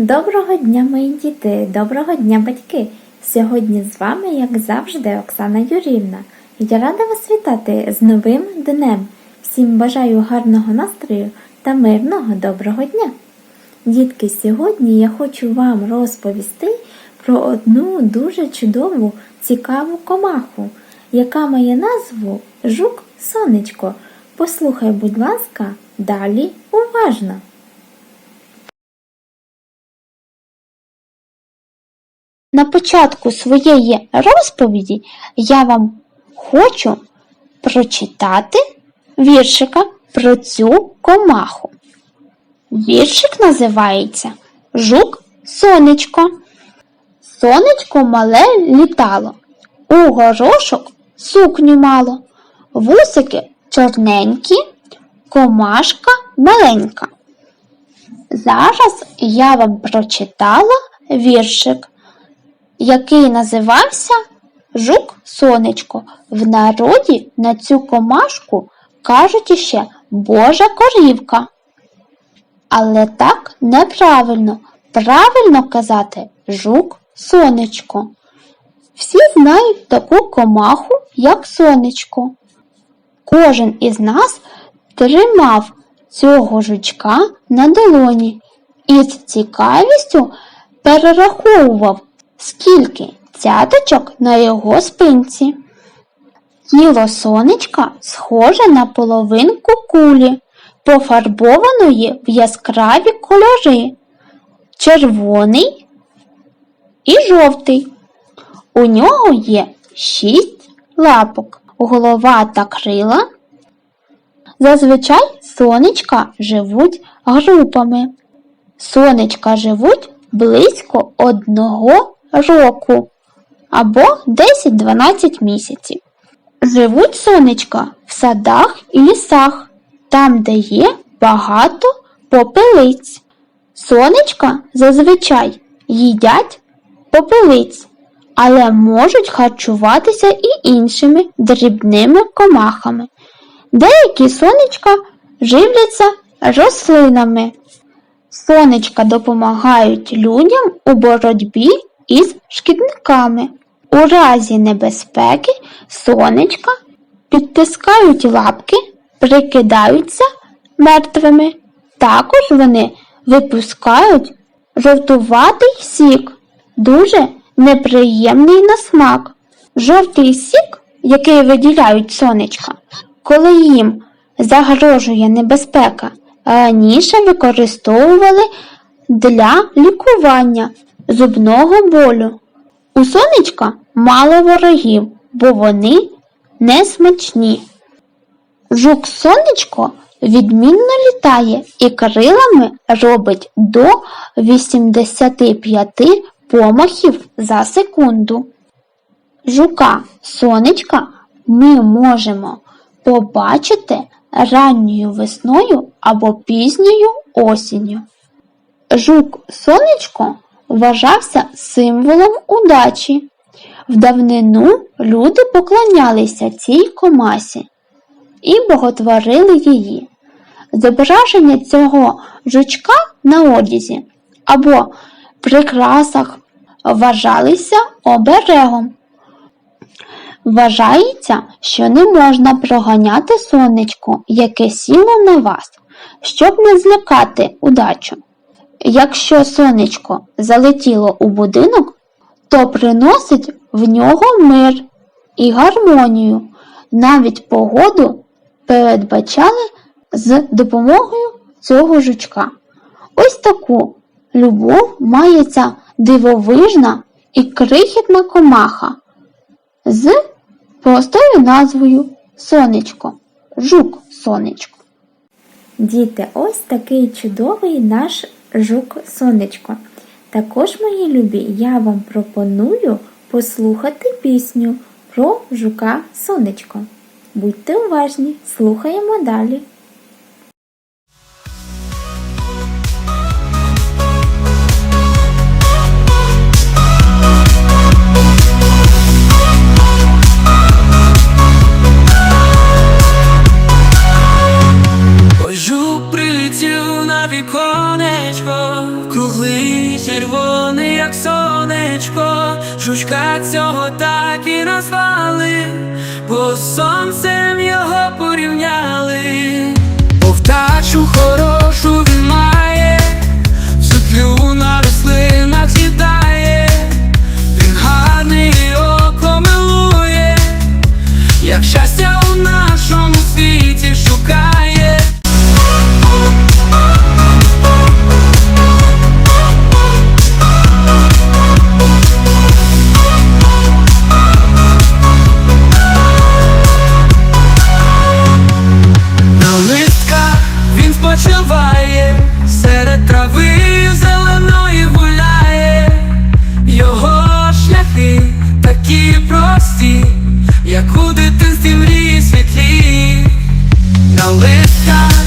Доброго дня, мої діти, доброго дня, батьки! Сьогодні з вами, як завжди, Оксана Юрівна. Я рада вас вітати з новим днем. Всім бажаю гарного настрою та мирного доброго дня. Дітки, сьогодні я хочу вам розповісти про одну дуже чудову, цікаву комаху, яка має назву Жук Сонечко. Послухай, будь ласка, далі уважно. На початку своєї розповіді я вам хочу прочитати віршика про цю комаху. Віршик називається Жук Сонечко. Сонечко мале літало, у горошок сукню мало, вусики чорненькі, комашка маленька. Зараз я вам прочитала віршик який називався Жук Сонечко. В народі на цю комашку кажуть іще Божа корівка. Але так неправильно. Правильно казати жук сонечко. Всі знають таку комаху, як сонечко. Кожен із нас тримав цього жучка на долоні і з цікавістю перераховував, скільки цяточок на його спинці. Тіло сонечка схоже на половинку кулі, пофарбованої в яскраві кольори, червоний і жовтий. У нього є шість лапок, голова та крила. Зазвичай сонечка живуть групами. Сонечка живуть близько одного року або 10-12 місяців. Живуть сонечка в садах і лісах, там, де є багато попелиць. Сонечка зазвичай їдять попелиць, але можуть харчуватися і іншими дрібними комахами. Деякі сонечка живляться рослинами. Сонечка допомагають людям у боротьбі із шкідниками. У разі небезпеки сонечка підтискають лапки, прикидаються мертвими. Також вони випускають жовтуватий сік, дуже неприємний на смак. Жовтий сік, який виділяють сонечка, коли їм загрожує небезпека, раніше використовували для лікування зубного болю. У сонечка мало ворогів, бо вони не смачні. Жук сонечко відмінно літає і крилами робить до 85 помахів за секунду. Жука сонечка ми можемо побачити ранньою весною або пізньою осінню. Жук сонечко вважався символом удачі. В давнину люди поклонялися цій комасі і боготворили її. Зображення цього жучка на одязі або прикрасах вважалися оберегом. Вважається, що не можна проганяти сонечко, яке сіло на вас, щоб не злякати удачу. Якщо сонечко залетіло у будинок, то приносить в нього мир і гармонію. Навіть погоду передбачали з допомогою цього жучка. Ось таку любов має ця дивовижна і крихітна комаха з простою назвою Сонечко, жук сонечко. Діти, ось такий чудовий наш жук сонечко. Також, мої любі, я вам пропоную послухати пісню про жука сонечко. Будьте уважні, слухаємо далі. Червоний, як сонечко, жучка цього так і назвали, бо з сонцем його порівняли, бо вдачу хорошу він має, він серед трави зеленої гуляє, його шляхи такі прості, як у дитинстві мрії світлі. На листках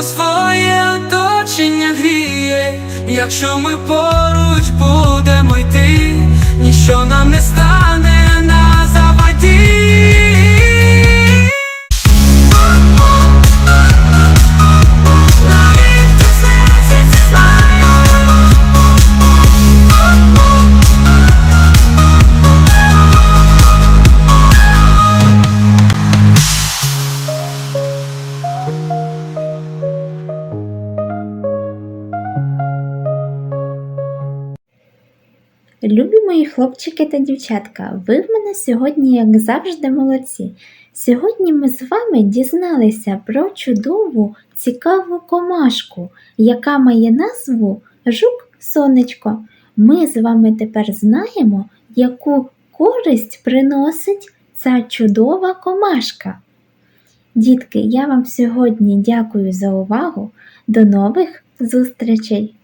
сонечко своє оточення гріє, якщо ми поруч будемо йти, ніщо нам не стане Любі мої хлопчики та дівчатка, ви в мене сьогодні, як завжди, молодці. Сьогодні ми з вами дізналися про чудову, цікаву комашку, яка має назву Жук-Сонечко. Ми з вами тепер знаємо, яку користь приносить ця чудова комашка. Дітки, я вам сьогодні дякую за увагу. До нових зустрічей!